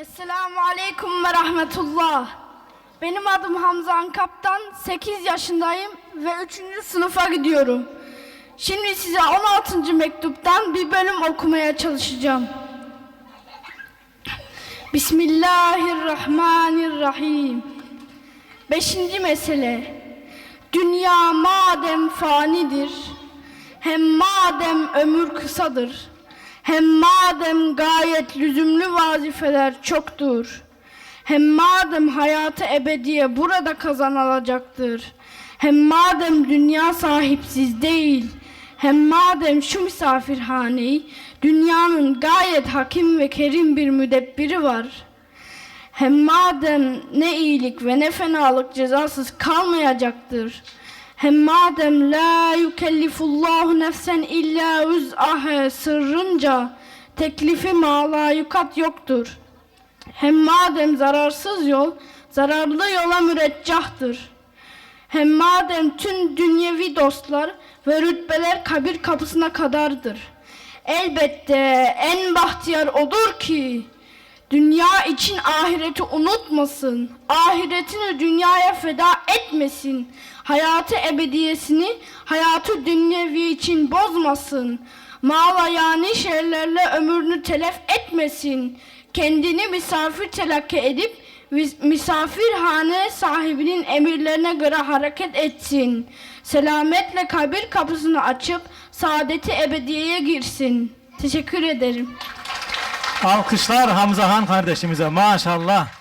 Esselamu Aleyküm ve Rahmetullah. Benim adım Hamza Kaptan, 8 yaşındayım ve 3. sınıfa gidiyorum. Şimdi size 16. mektuptan bir bölüm okumaya çalışacağım. Bismillahirrahmanirrahim. Beşinci mesele. Dünya madem fanidir, hem madem ömür kısadır, hem madem gayet lüzumlu vazifeler çoktur, hem madem hayatı ebediye burada kazanılacaktır, hem madem dünya sahipsiz değil, hem madem şu misafirhaneyi dünyanın gayet hakim ve kerim bir müdebbiri var, hem madem ne iyilik ve ne fenalık cezasız kalmayacaktır. Hem madem la yukellifullahu nefsen illa uz'ahe sırrınca teklifi mala yukat yoktur. Hem madem zararsız yol zararlı yola müreccahtır. Hem madem tüm dünyevi dostlar ve rütbeler kabir kapısına kadardır. Elbette en bahtiyar odur ki Dünya için ahireti unutmasın. Ahiretini dünyaya feda etmesin. Hayatı ebediyesini hayatı dünyevi için bozmasın. Mala yani şeylerle ömrünü telef etmesin. Kendini misafir telakki edip misafirhane sahibinin emirlerine göre hareket etsin. Selametle kabir kapısını açıp saadeti ebediyeye girsin. Teşekkür ederim. Alkışlar Hamza Han kardeşimize maşallah.